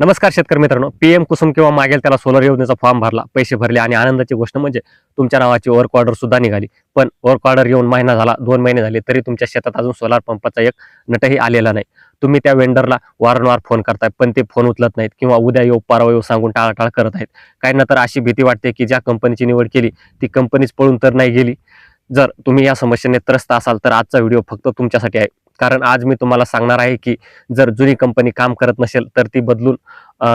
नमस्कार शेतकरी मित्रांनो. पीएम कुसुम किंवा मागेल त्याला सोलर योजनेचा फॉर्म भरला पैसे भरले आणि आनंदाची गोष्ट म्हणजे तुमच्या नावाची वर्क ऑर्डर सुद्धा निघाली. पण वर्क ऑर्डर येऊन महिना झाला दोन महिने झाले तरी तुमच्या शेतात अजून सोलार पंपाचा एक नटही आलेला नाही. तुम्ही त्या वेंडरला वारंवार फोन करताय पण ते फोन उचलत नाहीत किंवा उद्या येऊ परवा येऊ सांगून टाळाटाळ करत आहेत. काहींना तर अशी भीती वाटते की ज्या कंपनीची निवड केली ती कंपनीच पळून तर नाही गेली. जर तुम्ही या समस्येने त्रस्त असाल तर आजचा व्हिडिओ फक्त तुमच्यासाठी आहे. कारण आज मी तुम्हाला सांगणार आहे की जर जुनी कंपनी काम करत नसेल तर ती बदलून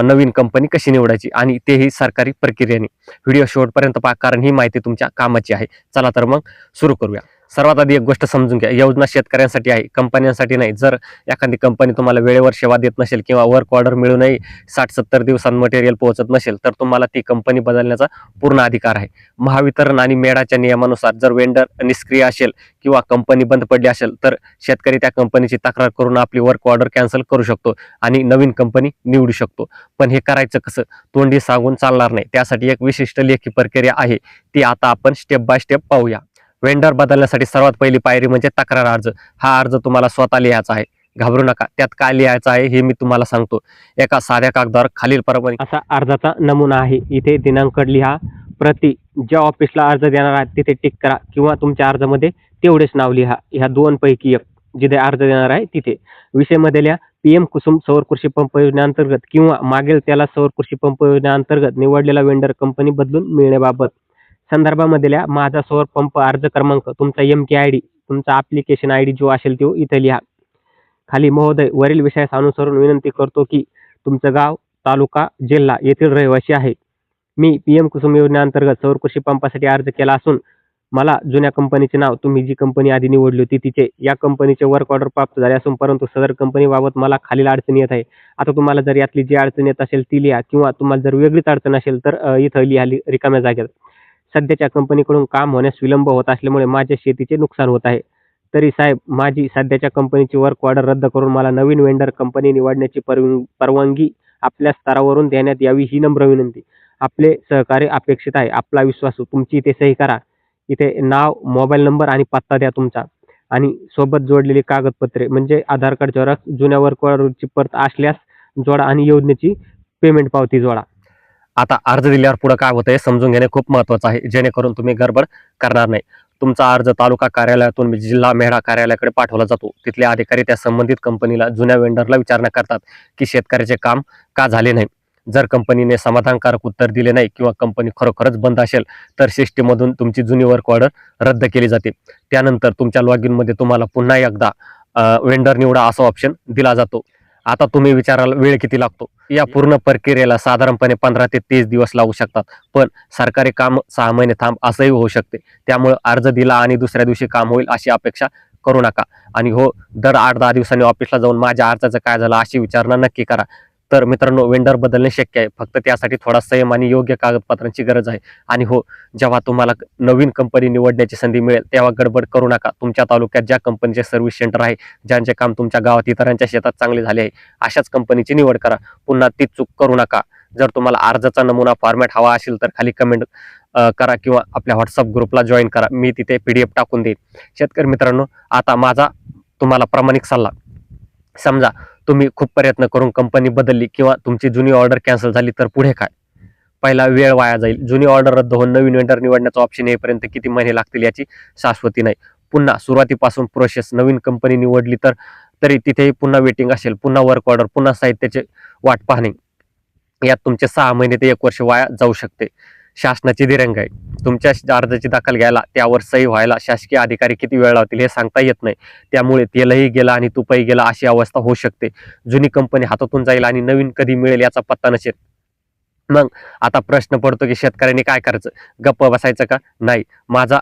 नवीन कंपनी कशी निवडायची आणि तेही सरकारी प्रक्रियेने. व्हिडिओ शेवटपर्यंत पहा कारण ही माहिती तुमच्या कामाची आहे. चला तर मग सुरू करूया. सर्वात आधी एक गोष्ट समजून घ्या. योजना शेतकऱ्यांसाठी आहे कंपन्यांसाठी नाही. जर एखादी कंपनी तुम्हाला वेळेवर सेवा देत नसेल किंवा वर्क ऑर्डर मिळूनही साठ सत्तर दिवसांत मटेरियल पोहोचत नसेल तर तुम्हाला ती कंपनी बदलण्याचा पूर्ण अधिकार आहे. महावितरण आणि मेळाच्या नियमानुसार जर वेंडर निष्क्रिय असेल किंवा कंपनी बंद पडली असेल तर शेतकरी त्या कंपनीची तक्रार करून आपली वर्क ऑर्डर कॅन्सल करू शकतो आणि नवीन कंपनी निवडू शकतो. पण हे करायचं कसं? तोंडी सांगून चालणार नाही. त्यासाठी एक विशिष्ट लेखी प्रक्रिया आहे. ती आता आपण स्टेप बाय स्टेप पाहूया. वेंडर बदलण्यासाठी सर्वात पहिली पायरी म्हणजे तक्रार अर्ज. हा अर्ज तुम्हाला स्वतः लिहायचा आहे. घाबरू नका. त्यात काय लिहायचं आहे हे मी तुम्हाला सांगतो. एका साध्या कागदावर खालील परवानगी असा अर्जाचा नमुना आहे. इथे दिनांक लिहा. प्रति ज्या ऑफिसला अर्ज देणार आहात तिथे टिक करा किंवा तुमच्या अर्जामध्ये तेवढेच नाव लिहा. ह्या दोन पैकी एक जिथे अर्ज देणार आहे तिथे. विषयमध्ये लिहा. पीएम कुसुम सौर कृषी पंप योजनेअंतर्गत किंवा मागेल त्याला सौर कृषी पंप योजनेअंतर्गत निवडलेला वेंडर कंपनी बदलून मिळण्याबाबत. संदर्भामधल्या माझा सौर पंप अर्ज क्रमांक तुमचा एम के आय डी तुमचा ॲप्लिकेशन आय डी जो असेल तो इथे लिहा. खाली महोदय वरील विषयास अनुसरून विनंती करतो की तुमचं गाव तालुका जिल्हा येथील रहिवासी आहे. मी पी एम कुसुम योजनेअंतर्गत सौर कृषी पंपासाठी अर्ज केला असून मला जुन्या कंपनीचे नाव तुम्ही जी कंपनी आधी निवडली होती तिचे या कंपनीचे वर्क ऑर्डर प्राप्त झाले असून परंतु सदर कंपनीबाबत मला खालील अडचण येत आहे. आता तुम्हाला जर यातली जी अडचण येत असेल ती लिहा किंवा तुम्हाला जर वेगळीच अडचण असेल तर इथं लिहा रिकाम्या जागेत सध्याच्या कंपनीकडून काम होण्यास विलंब होत असल्यामुळे माझ्या शेतीचे नुकसान होत आहे. तरी साहेब माझी सध्याच्या कंपनीची वर्क ऑर्डर रद्द करून मला नवीन वेंडर कंपनी निवडण्याची परवानगी परवानगी आपल्या स्तरावरून देण्यात यावी ही नम्र विनंती. आपले सहकार्य अपेक्षित आहे. आपला विश्वासू तुमची इथे सही करा. इथे नाव मोबाईल नंबर आणि पत्ता द्या तुमचा. आणि सोबत जोडलेली कागदपत्रे म्हणजे आधार कार्ड झेरॉक्स जुन्या वर्क ऑर्डरची परत असल्यास जोडा आणि योजनेची पेमेंट पावती जोडा. आता अर्ज दिल्यावर पुढे काय होतं समजून घेणे खूप महत्वाचं आहे. जेणेकरून तुम्ही गडबड करणार नाही. तुमचा अर्ज तालुका कार्यालयातून जिल्हा मेढा कार्यालयाकडे पाठवला जातो. तिथले अधिकारी त्या संबंधित कंपनीला जुन्या वेंडरला विचारणा करतात की शेतकऱ्याचे काम का झाले नाही. जर कंपनीने समाधानकारक उत्तर दिले नाही किंवा कंपनी खरोखरच बंद असेल तर सिस्टीममधून तुमची जुनी वर्क ऑर्डर रद्द केली जाते. त्यानंतर तुमच्या लॉगमध्ये तुम्हाला पुन्हा एकदा वेंडर निवडा असा ऑप्शन दिला जातो. आता तुम्ही विचाराल वेळ किती लागतो? या पूर्ण प्रक्रियेला साधारणपणे पंधरा ते तीस दिवस लागू शकतात. पण सरकारी काम सहा महिने थांब असंही होऊ शकते. त्यामुळे अर्ज दिला आणि दुसऱ्या दिवशी काम होईल अशी अपेक्षा करू नका. आणि हो दर आठ दहा दिवसांनी ऑफिसला जाऊन माझ्या अर्जाचं काय झालं अशी विचारणा नक्की करा. तर मित्रांनो वेंडर बदलणे शक्य आहे. फक्त त्यासाठी थोडा संयम आणि योग्य कागदपत्रांची गरज आहे. आणि हो जेव्हा तुम्हाला नवीन कंपनी निवडण्याची संधी मिळेल तेव्हा गडबड करू नका. तुमच्या तालुक्यात ज्या कंपनीचे सर्व्हिस सेंटर आहे ज्यांचे काम तुमच्या गावात इतरांच्या शेतात चांगले झाले आहे अशाच कंपनीची निवड करा. पुन्हा ती चूक करू नका. जर तुम्हाला अर्जाचा नमुना फॉर्मॅट हवा असेल तर खाली कमेंट करा किंवा आपल्या व्हॉट्सअप ग्रुपला जॉईन करा. मी तिथे पी डी एफ टाकून देईन. शेतकरी मित्रांनो आता माझा तुम्हाला प्रामाणिक सल्ला. समजा तुम्ही खूप प्रयत्न करून कंपनी बदलली किंवा तुमची जुनी ऑर्डर कॅन्सल झाली तर पुढे काय? पहिला वेळ वाया जाईल. जुनी ऑर्डर रद्द होऊन नवीन वेंडर निवडण्याचा ऑप्शन येईपर्यंत किती महिने लागतील याची शाश्वती नाही. पुन्हा सुरुवातीपासून प्रोसेस नवीन कंपनी निवडली तर तरी तिथेही पुन्हा वेटिंग असेल पुन्हा वर्क ऑर्डर पुन्हा साहित्याचे वाट पाहणे. यात तुमचे सहा महिने ते एक वर्ष वाया जाऊ शकते. शासनाची दिरंग आहे. तुमच्या अर्जाची दाखल घ्यायला त्यावर सही व्हायला शासकीय अधिकारी किती वेळ लावतील हे सांगता येत नाही. त्यामुळे तेलही गेला आणि तुपही गेला अशी अवस्था होऊ शकते. जुनी कंपनी हातातून जाईल आणि नवीन कधी मिळेल याचा पत्ता नसेल. मग आता प्रश्न पडतो की शेतकऱ्यांनी काय करायचं? गप्प बसायचं का? नाही. माझा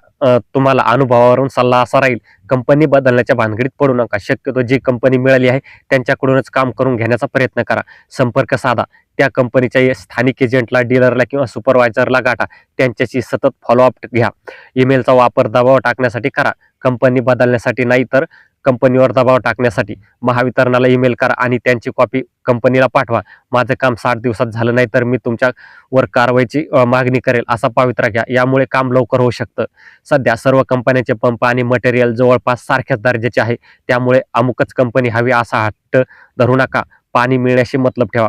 तुम्हाला अनुभवावरून सल्ला असा राहील कंपनी बदलण्याच्या भानगडीत पडू नका. शक्यतो जी कंपनी मिळाली आहे त्यांच्याकडूनच काम करून घेण्याचा प्रयत्न करा. संपर्क साधा. त्या कंपनीच्या या स्थानिक एजंटला डीलरला किंवा सुपरवायझरला गाठा. त्यांच्याशी सतत फॉलोअप घ्या. ईमेलचा वापर दबाव टाकण्यासाठी करा. कंपनी बदलण्यासाठी नाही तर कंपनीवर दबाव टाकण्यासाठी महावितरणाला ईमेल करा आणि त्यांची कॉपी कंपनीला पाठवा. माझं काम साठ दिवसात झालं नाही तर मी तुमच्यावर कारवाईची मागणी करेल असा पावित्रा घ्या. यामुळे काम लवकर होऊ शकतं. सध्या सर्व कंपन्यांचे पंप आणि मटेरियल जवळपास सारख्याच दर्जाचे आहे. त्यामुळे अमुकच कंपनी हवी असा हट्ट धरू नका. पाणी मिळण्याशी मतलब ठेवा.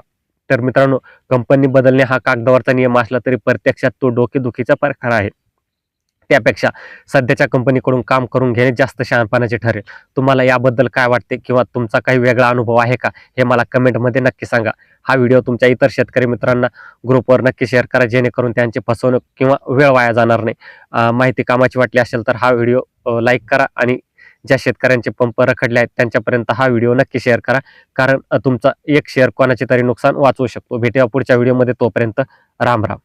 तर मित्रांनो कंपनी बदलणे हा कागदावरचा नियम असला तरी प्रत्यक्षात तो डोकेदुखीचा प्रकार आहे. त्यापेक्षा सध्याच्या कंपनीकडून काम करून घेणे जास्त शहाणपणाचे ठरेल. तुम्हाला याबद्दल काय वाटते किंवा तुमचा काही वेगळा अनुभव आहे का हे मला कमेंटमध्ये नक्की सांगा. हा व्हिडिओ तुमच्या इतर शेतकरी मित्रांना ग्रुपवर नक्की शेअर करा जेणेकरून त्यांची फसवणूक किंवा वेळ वाया जाणार नाही. माहिती कामाची वाटली असेल तर हा व्हिडिओ लाईक करा आणि ज्या शेतकऱ्यांचे पंप रखडले आहेत त्यांच्यापर्यंत हा व्हिडिओ नक्की शेअर करा. कारण तुमचा एक शेअर कोणाचे तरी नुकसान वाचवू शकतो. भेटूया पुढच्या व्हिडिओमध्ये. तोपर्यंत राम राम.